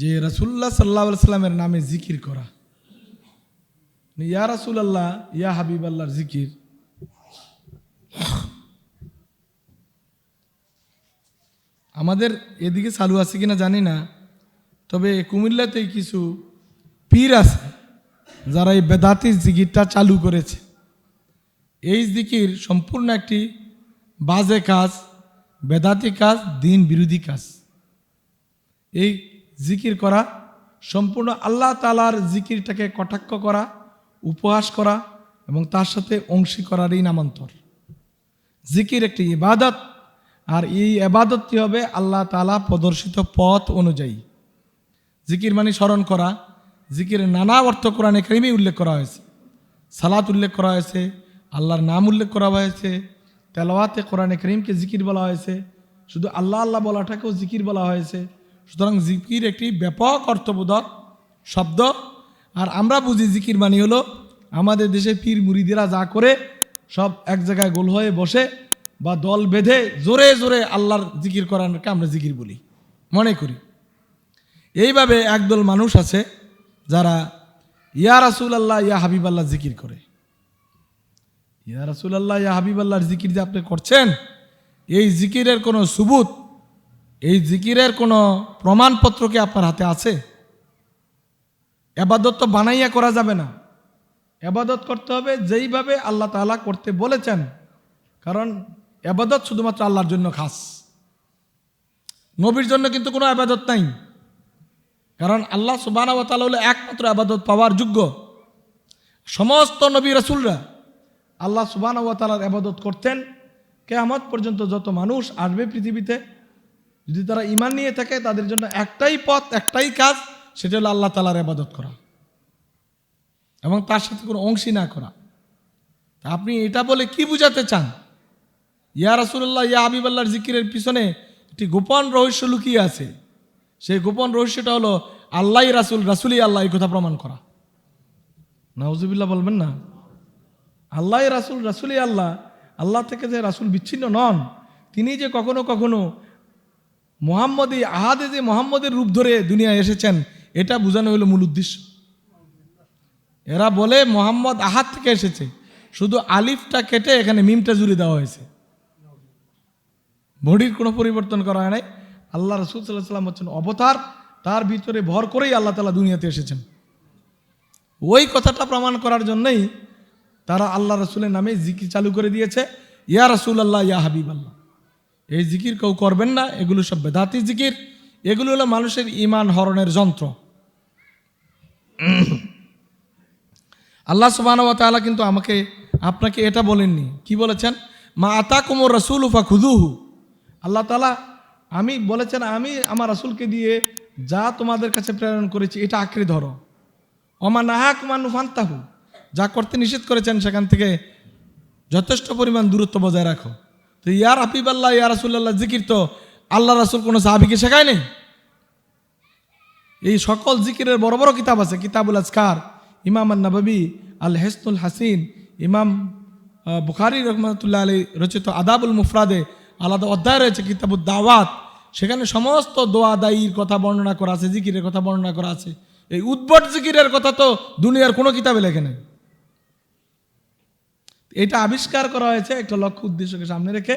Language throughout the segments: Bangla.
যে রাসুল্লাহ সাল্লাহ সাল্লামের নামে জিকির করা। ইয়া রাসুল আল্লাহ ইয়া হাবিব আল্লাহর জিকির। আমাদের এদিকে চালু আছে কিনা জানি না, তবে কুমিল্লাতে কিছু পীর আছে যারা এই বেদাতি জিকিরটা চালু করেছে। এই জিকির সম্পূর্ণ একটি বাজে কাজ, বেদাতি কাজ, দিন বিরোধী কাজ। এই জিকির করা, সম্পূর্ণ আল্লাহ তালার জিকিরটাকে কটাক্ষ করা, উপহাস করা এবং তার সাথে অংশী করারই নামান্তর। জিকির একটি ইবাদত, আর এই এবাদতটি হবে আল্লাহ তালা প্রদর্শিত পথ অনুযায়ী। জিকির মানে স্মরণ করা। জিকিরের নানা অর্থ কোরআনে কারিমে উল্লেখ করা হয়েছে। সালাত উল্লেখ করা হয়েছে, আল্লাহর নাম উল্লেখ করা হয়েছে, তেলাওয়াতে কোরআনে করিমকে জিকির বলা হয়েছে। শুধু আল্লাহ আল্লাহ বলাটাকেও জিকির বলা হয়েছে। সুতরাং জিকির একটি ব্যাপক অর্থবোধক শব্দ। আর আমরা বুঝি জিকির মানে হলো আমাদের দেশে পীর মুরিদেরা যা করে, সব এক জায়গায় গোল হয়ে বসে বা দল বেঁধে জোরে জোরে আল্লাহর জিকির করানোকে আমরা জিকির বলি। মনে করি। এইভাবে একদল মানুষ আছে যারা, ইয়া রাসুল আল্লাহ ইয়া হাবিব আল্লাহ জিকির করে। ইয়া রাসুল আল্লাহ ইয়া হাবিব আল্লাহর জিকির যে আপনি করছেন, এই জিকিরের কোনো সুবুত এই জিকিরের কোনো প্রমাণপত্র কি আপনার হাতে আছে? এবাদত তো বানাইয়া করা যাবে না। এবাদত করতে হবে যেইভাবে আল্লাহ তাআলা করতে বলেছেন। কারণ এবাদত শুধুমাত্র আল্লাহর জন্য খাস। নবীর জন্য কিন্তু কোনো আবাদত নাই। কারণ আল্লাহ সুবাহ হলো একমাত্র আবাদত পাওয়ার যোগ্য। সমস্ত নবী রসুলরা আল্লাহ সুবাহ তালার আবাদত করতেন। কেয়ামত পর্যন্ত যত মানুষ আসবে পৃথিবীতে যদি তারা ইমান নিয়ে থাকে, তাদের জন্য একটাই পথ, একটাই কাজ, সেটা হলো আল্লাহ তালার আবাদত করা। এবং তার সাথে কোনো অংশী না করা। আপনি এটা বলে কি বুঝাতে চান? ইয়া রাসুল্লাহ ইয়া হাবিব আল্লাহর জিকিরের পিছনে একটি গোপন রহস্য লুকিয়ে আছে। সেই গোপন রহস্যটা হলো আল্লাহ রাসুল, রাসুলই আল্লাহ, এই কথা প্রমাণ করা। নাউজুবিল্লাহ বলবেন না। আল্লাহ রাসুল, রাসুলই আল্লাহ। আল্লাহ থেকে যে রাসুল বিচ্ছিন্ন নন, তিনি যে কখনো কখনো মোহাম্মদী আহাদে যে মোহাম্মদের রূপ ধরে দুনিয়ায় এসেছেন, এটা বোঝানো হলো মূল উদ্দেশ্য। এরা বলে মোহাম্মদ আহাদ থেকে এসেছে। শুধু আলিফটা কেটে এখানে মিমটা জুড়ে দেওয়া হয়েছে। বডির কোনো পরিবর্তন করা হয় নাই। আল্লাহ রসুল সাল্লাহ সাল্লাম হচ্ছেন অবতার। তার ভিতরে ভর করেই আল্লাহ তালা দুনিয়াতে এসেছেন। ওই কথাটা প্রমাণ করার জন্যই তারা আল্লাহ রসুলের নামে জিকি চালু করে দিয়েছে। ইয়া রসুল আল্লাহ ইয়া হাবিব আল্লাহ এই জিকির কেউ করবেন না, এগুলো সব বেদাতি জিকির। এগুলো হলো মানুষের ইমান হরণের যন্ত্র। আল্লাহ সুবাহ তাআলা কিন্তু আমাকে, আপনাকে এটা বলেননি। কি বলেছেন? মা আতা কুমর রসুল উফা খুদুহু আল্লাহ তালা আমি বলেছেন, আমি আমার রাসুলকে দিয়ে যা তোমাদের কাছে প্রেরণ করেছি, এটা আঁকড়ে ধরো। অমা নাহাক মানু ফান্তাহু যা করতে নিষেধ করেছেন, সেখান থেকে যথেষ্ট পরিমাণ দূরত্ব বজায় রাখো। তো ইয়ার হাবিব আল্লাহ ইয়া রাসুল্লাহ জিকির তো আল্লাহ রাসুল কোনো সাহাবিকে শেখায় নেই এই সকল জিকিরের বড় বড় কিতাব আছে, কিতাবুল আজকার, ইমাম নবী আল হেসনুল হাসিন, ইমাম বুখারি রহমতুল্লাহ আলী রচিত আদাবুল মুফরাদে আলাদা অধ্যায় রয়েছে কিতাবুল দাওয়াত। সেখানে সমস্ত দোয়া দায়ীর কথা বর্ণনা করা আছে, জিকিরের কথা বর্ণনা করা আছে। এই উদ্ভট জিকিরের কথা তো দুনিয়ার কোনো কিতাবে লেখে নেই। এটা আবিষ্কার করা হয়েছে একটা লক্ষ্য উদ্দেশ্যকে সামনে রেখে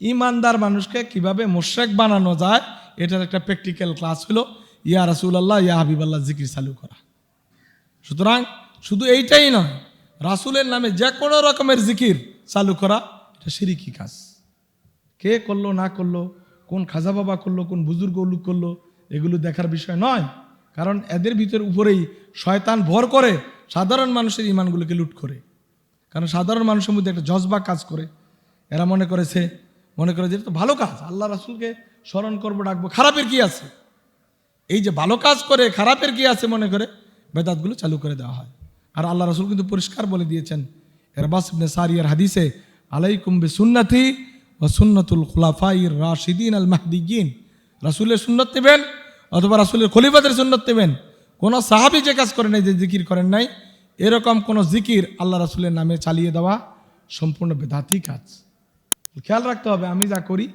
ইমানদার মানুষকে কীভাবে মোশেক বানানো যায়, এটার একটা প্র্যাকটিক্যাল ক্লাস হলো, ইয়া রাসুলাল্লাহ, ইয়া হাবিবাল্লাহ, জিকির চালু করা। সুতরাং শুধু এইটাই নয়, রাসুলের নামে যে কোনো রকমের জিকির চালু করা, এটা সিরিকি কাজ। কে করল, না করল, কোন খাজা বাবা করল, কোন বুজুর্গ উল্লুক করল, এগুলো দেখার বিষয় নয়। কারণ এদের ভিতর উপরেই শয়তান ভর করে সাধারণ মানুষের ইমানগুলোকে লুট করে। কারণ সাধারণ মানুষের মধ্যে একটা জজবা কাজ করে। এরা মনে করেছে, মনে করে যে তো ভালো কাজ, আল্লাহ রাসুলকে স্মরণ করব, ডাকবো, খারাপের কি আছে? এই যে ভালো কাজ করে, খারাপের কি আছে মনে করে? বেদাতগুলো চালু করে দেওয়া হয়। আর আল্লাহ রসুল কিন্তু পরিষ্কার বলে দিয়েছেন, এরবাস ইবনে সারিয়ার হাদিসে, আলাইকুম বে সুন্নতি ও সুন্নতুল খুলাফাই রাশিদিন আল মাহদিগিন রাসুলের সুন্নত নেবেন অথবা রাসুলের খলিফাদের সুন্নত নেবেন। কোনো সাহাবি যে কাজ করেন নাই, যে জিকির করেন নাই এরকম কোনো জিকির আল্লাহ রাসুলের নামে চালিয়ে দেওয়া সম্পূর্ণ বেদাতি কাজ। খেয়াল রাখতে হবে আমি যা করি,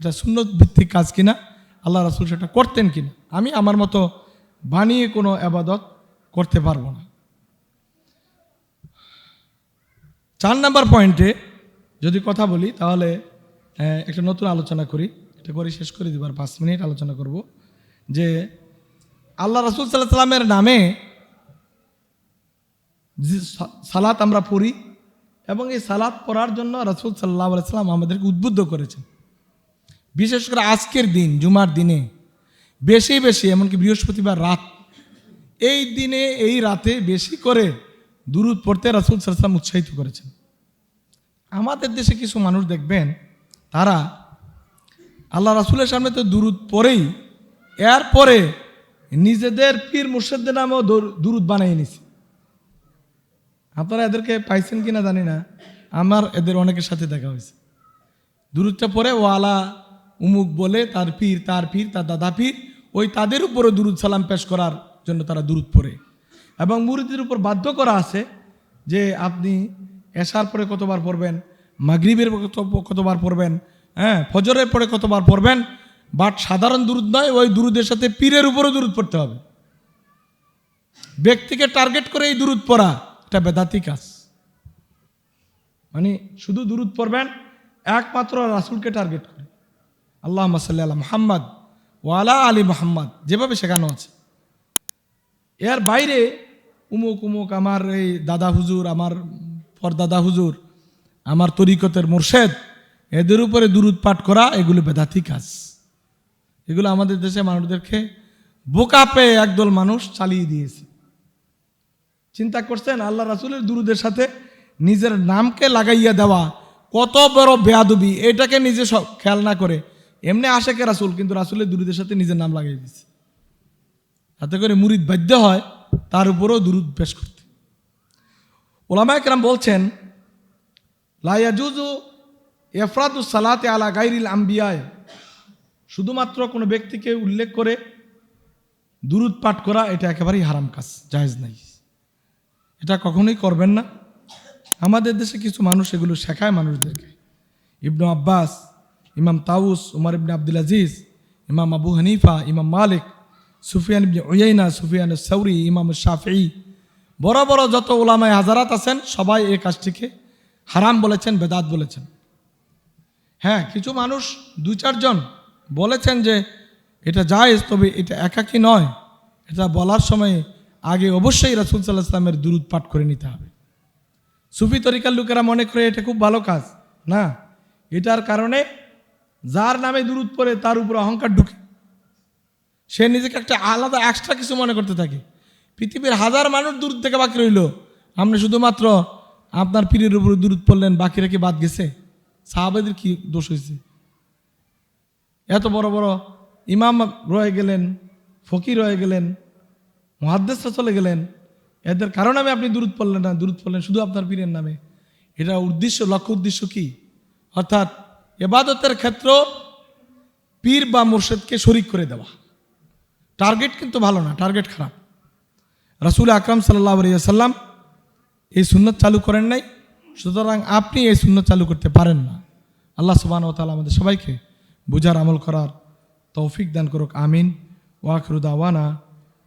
এটা সুন্নত ভিত্তিক কাজ কিনা, আল্লাহ রাসুল সেটা করতেন কিনা। আমি আমার মতো বানিয়ে কোনো আবাদত করতে পারব না। চার নাম্বার পয়েন্টে যদি কথা বলি, তাহলে একটা নতুন আলোচনা করি। এটা করে শেষ করে দিবার পাঁচ মিনিট আলোচনা করব যে, আল্লাহ রসুল সাল্লাহ সাল্লামের নামে সালাত আমরা পড়ি এবং এই সালাত পড়ার জন্য রসুল সাল্লাহ সাল্লাম আমাদেরকে উদ্বুদ্ধ করেছেন। বিশেষ করে আজকের দিন, জুমার দিনে, বেশি বেশি, এমনকি বৃহস্পতিবার রাত, এই দিনে, এই রাতে বেশি করে দুরুদ পড়তে রাসুল সাল্লাম উৎসাহিত করেছেন। আমাদের দেশে কিছু মানুষ দেখবেন, তারা আল্লাহ রাসুলের সামনে তো দুরুদ পড়েই, এরপরে নিজেদের পীর মুর্শেদদের নামেও দর- দুরুদ বানিয়ে নিছে। আপনারা এদেরকে পাইছেন কিনা জানি না। আমার এদের অনেকের সাথে দেখা হয়েছে। দুরুদটা পরে ওয়ালা উমুক বলে তার পীর তার পীর, তার দাদা পীর, ওই তাদের উপরে দুরুদ সালাম পেশ করার জন্য তারা দুরুদ পড়ে। এবং মুরিদের উপর বাধ্য করা আছে যে আপনি এসার পরে কতবার পড়বেন, মাগরিবের কত- কতবার পড়বেন হ্যাঁ ফজরের পরে কতবার পড়বেন, বাট সাধারণ দুরুদ নয়, ওই দুরুদের সাথে পীরের উপরও দুরুদ পড়তে হবে। ব্যক্তিকে টার্গেট করে এই দুরুদ পড়া। এটা বেদাতি কাজ। মানে শুধু দুরুদ পড়বেন, একমাত্র রাসুলকে টার্গেট করে। আল্লাহ মাসাল্লি আল্লাহ মোহাম্মদ ওয়ালা আলী মোহাম্মদ, যেভাবে শেখানো আছে। এর বাইরে উমুক উমুক আমার এই দাদা হুজুর, আমার পরদাদা হুজুর, আমার তরিকতের মোর্শেদ, এদের উপরে দুরুদ পাঠ করা, এগুলো বেদাতি কাজ। এগুলো আমাদের দেশে মানুষদেরকে বোকা পেয়ে একদল মানুষ চালিয়ে দিয়েছে। চিন্তা করছেন আল্লাহ রাসুলের দুরুদের সাথে নিজের নামকে লাগাইয়া দেওয়া। কত বড় বেয়াদুবি, এটাকে নিজে সব খেয়াল না করে। এমনি আশেকে রাসুল, কিন্তু রাসুলের দুরুদের সাথে নিজের নাম লাগাই দিচ্ছে তাতে করে মুরিদ বাধ্য হয়, তার উপরেও দুরুদ পেশ করতে। ওলামা একরাম বলছেন লাইয়াজুজু এফরাদু সালাতে আলা গাইরিল আম্বিয়ায়। শুধুমাত্র কোনো ব্যক্তিকে উল্লেখ করে দুরুদ পাঠ করা, এটা একেবারেই হারাম কাজ, জায়েজ নাই। এটা কখনোই করবেন না। আমাদের দেশে কিছু মানুষ এগুলো শেখায় মানুষদেরকে। ইবনু আব্বাস, ইমাম তাউস, উমর ইবনে আব্দুল আজিজ, ইমাম আবু হানিফা, ইমাম মালিক, সুফিয়ান ইবনে উয়াইনা, সুফিয়ান সৌরি ইমাম শাফি বড় বড় যত ওলামায় হাজারাত আছেন, সবাই এই কাজটিকে হারাম বলেছেন, বেদাত বলেছেন। হ্যাঁ কিছু মানুষ, দুই চারজন বলেছেন যে এটা জায়েজ, তবে এটা একাকী নয়। এটা বলার সময় আগে অবশ্যই রাসুল সাল্লাহ ইসলামের দুরুদ পাঠ করে নিতে হবে। সুফি তরিকার লোকেরা মনে করে এটা খুব ভালো কাজ। না, এটার কারণে যার নামে দুরুদ পড়ে তার উপর অহংকার ঢুকে। সে নিজেকে একটা আলাদা এক্সট্রা কিছু মনে করতে থাকে। পৃথিবীর হাজার মানুষ দূর থেকে বাকি রইল। আপনি শুধুমাত্র আপনার পীরের উপরে দূরত পড়লেন, বাকিরা কি বাদ গেছে? সাহাবাদের কি দোষ হয়েছে? এত বড় বড় ইমাম রয়ে গেলেন, ফকির রয়ে গেলেন মহাদ্দেশরা চলে গেলেন। এদের কারণে আমি আপনি দূরত পড়লেন না, দূরত পড়লেন শুধু আপনার পীরের নামে। এটা উদ্দেশ্য, লক্ষ্য উদ্দেশ্য কি? অর্থাৎ এবাদতের ক্ষেত্র পীর বা মোর্শেদকে শরিক করে দেওয়া। টার্গেট কিন্তু ভালো না, টার্গেট খারাপ। রাসুল আকরাম সাল্লাহ সাল্লাম এই সুন্নত চালু করেন নাই, সুতরাং আপনি এই সুন্নত চালু করতে পারেন না। আল্লাহ সুবাহ তালা আমাদের সবাইকে বুঝার আমল করার তৌফিক দান করুক, আমিন। ওয়াকরুদাওয়ানা